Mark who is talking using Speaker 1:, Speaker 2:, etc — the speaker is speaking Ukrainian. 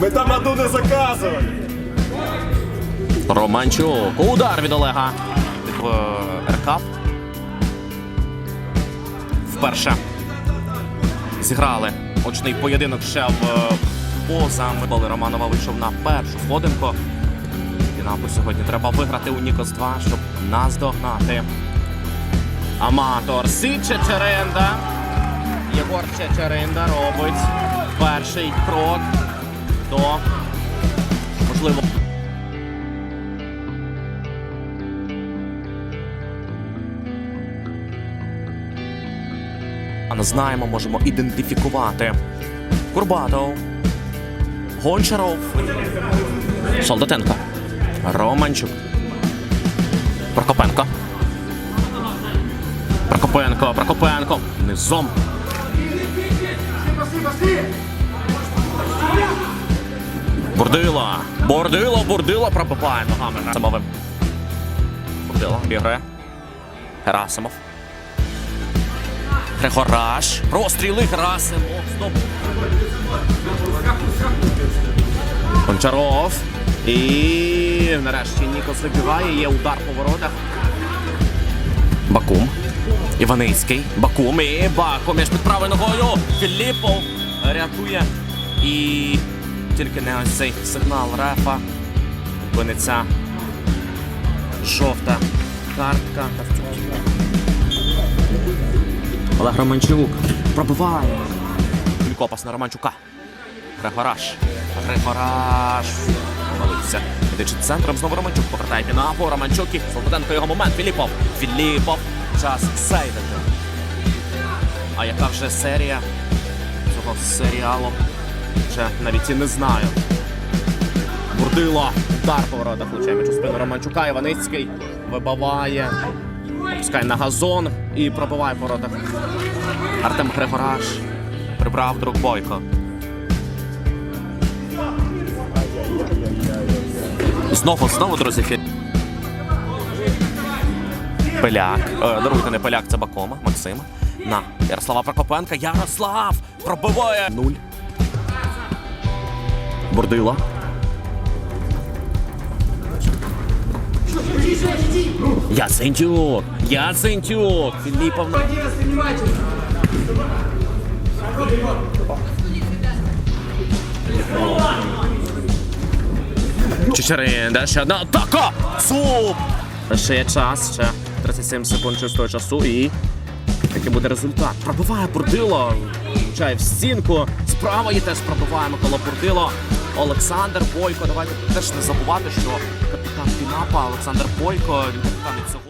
Speaker 1: Ми там аду не заказували.
Speaker 2: Романчук. Удар від Олега. В е, РК. Вперше зіграли очний поєдинок ще в е, поза. Коли Романова вийшов на першу сходинку. Дінапу сьогодні треба виграти у Нікос 2, щоб нас догнати. Аматор Сі Чечеренда. Єгор Чечеренда робить перший крок до можливо. Знаємо, можемо ідентифікувати. Курбатов. Гончаров. Солдатенко. Романчук. Прокопенко. Прокопенко, Прокопенко. Низом. Бурдила. Бурдила, бурдила пробиває ногами. Герасимовим. Бурдила. Бігре. Герасимов. Григораш. Розстріли Герасимов. Стоп. Гончаров. І нарешті Нікос вибігає. Є удар по воротах. Бакум. Іваницький. Бакум. І Бакум. Між під правою ногою. Філіппов рятує. І тільки не ось цей сигнал рефа. Опиниться жовта картка. Олег Романчук пробиває. Копас на Романчука. Григораш. Григораш. Молився. Ідучи центром, знову Романчук повертає пінапу. Романчук і Солоденко його момент. Філіпов. Філіпов. Час сейвити. А яка вже серія цього серіалу? Ще навіть і не знаю. Бурдило. Удар по воротах влучає між у спину Романчука. Іваницький вибиває. Пускає на газон і пробиває по. Артем Григораш прибрав друг Бойко. Знову, знову, друзі, фі... Пиляк. Е, даруйте, не Пиляк, це Бакома, Максима. На Ярослава Прокопенка. Ярослав пробиває. Нуль. Бурдило. Яцентюк! Яцентюк! Філіпов. Чечеринда, ще одна атака! Суп! Ще є час, ще 37 секунд чистого часу і який буде результат. Пробиває Бурдило, влучає в стінку. Справа її теж пробиває Микола Бурдило. Олександр Бойко. Давайте теж не забувати, що капітан Пінапа Олександр Бойко, він капітан і цього.